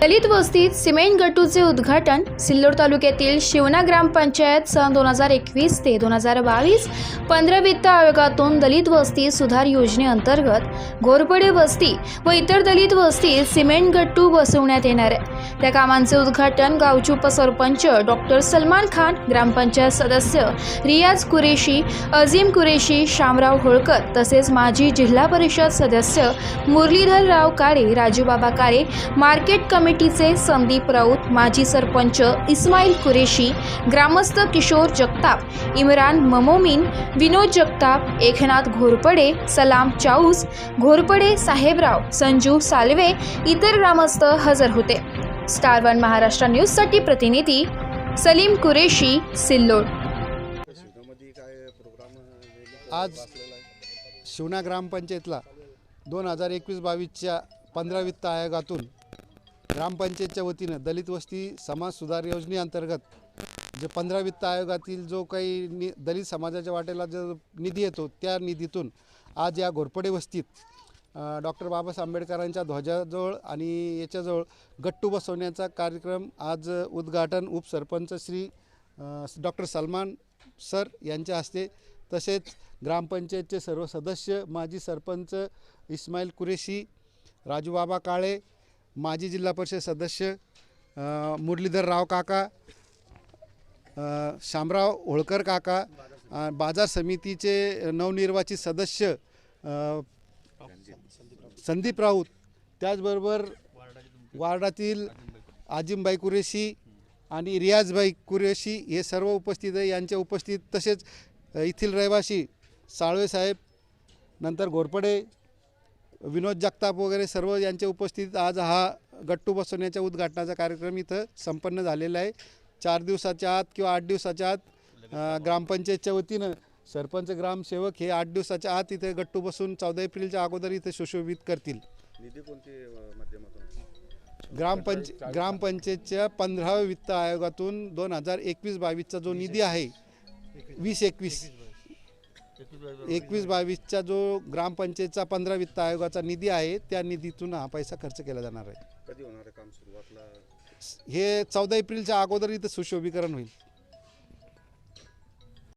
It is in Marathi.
दलित वस्तीत सिमेंट गट्टूचे उद्घाटन सिल्लोड तालुक्यातील शिवना ग्रामपंचायत सन दोन हजार एकवीस ते दोन हजार बावीस. पंधरा वित्त आयोगातून दलित वस्ती सुधार योजनेअंतर्गत घोरपडे वस्ती व इतर दलित वस्तीत सिमेंट गट्टू बसवण्यात येणार आहे त्या कामांचे उद्घाटन गावचे उपसरपंच डॉक्टर सलमान खान ग्रामपंचायत सदस्य रियाज कुरेशी अझीम कुरेशी शामराव होळकर तसेच माजी जिल्हा परिषद सदस्य मुरलीधरराव काळे राजूबाबा काळे मार्केट कमिटीचे संदीप राऊत माजी सरपंच इस्माईल कुरेशी ग्रामस्थ किशोर जगताप इम्रान ममोमीन विनोद जगताप एकनाथ घोरपडे सलाम चाऊस घोरपडे साहेबराव संजू सालवे इतर ग्रामस्थ हजर होते. स्टार वन महाराष्ट्र न्यूजसाठी प्रतिनिधी सलीम कुरेशी सिल्लोड. आज शिवना ग्रामपंचायतला दोन हजार एकवीस बावीसच्या पंधरा वित्त आयोगातून ग्रामपंचायतच्या वतीनं दलित वस्ती समाज सुधार योजनेअंतर्गत जे पंधरा वित्त आयोगातील जो काही नि दलित समाजाच्या वाटेला जो निधी येतो त्या निधीतून आज या घोरपडे वस्तीत डॉक्टर बाबासाहेब आंबेडकरांच्या ध्वजाजवळ आणि याच्याजवळ गट्टू बसवण्याचा कार्यक्रम आज उद्घाटन उपसरपंच श्री डॉक्टर सलमान सर यांच्या हस्ते तसेच ग्रामपंचायतचे सर्व सदस्य माजी सरपंच इस्माईल कुरेशी राजूबाबा काळे माजी जिल्हा परिषद सदस्य मुरलीधर राव काका शामराव होळकर काका बाजार समितीचे नवनिर्वाचित सदस्य संदीप राऊत त्याचबरोबर वार्डातील आजिमबाई कुरेशी आणि रियाजबाई कुरेशी हे सर्व उपस्थित आहे. यांच्या उपस्थित तसेच येथील रहिवासी साळवे साहेब नंतर घोरपडे विनोद जगताप वगैरे सर्व यांच्या उपस्थितीत आज हा गट्टू बसवण्याच्या उद्घाटनाचा कार्यक्रम इथं संपन्न झालेला आहे. चार दिवसाच्या आत किंवा आठ दिवसाच्या आत ग्रामपंचायतच्या वतीनं सरपंच ग्रामसेवक हे आठ दिवसाच्या आत इथे गट्टू बसून चौदा एप्रिलच्या अगोदर इथे सुशोभित करतील. निधी माध्यमातून? ग्रामपंच ग्रामपंचायतच्या पंधराव्या वित्त आयोगातून दोन हजार एकवीस बावीसचा जो निधी आहे वीस एकवीस. एकवीस बावीसचा जो ग्रामपंचायतचा पंधरा वित्त आयोगाचा निधी आहे त्या निधीतून हा पैसा खर्च केला जाणार आहे. कधी होणार आहे काम सुरुवातला? हे चौदा एप्रिलच्या अगोदर इथं सुशोभीकरण होईल.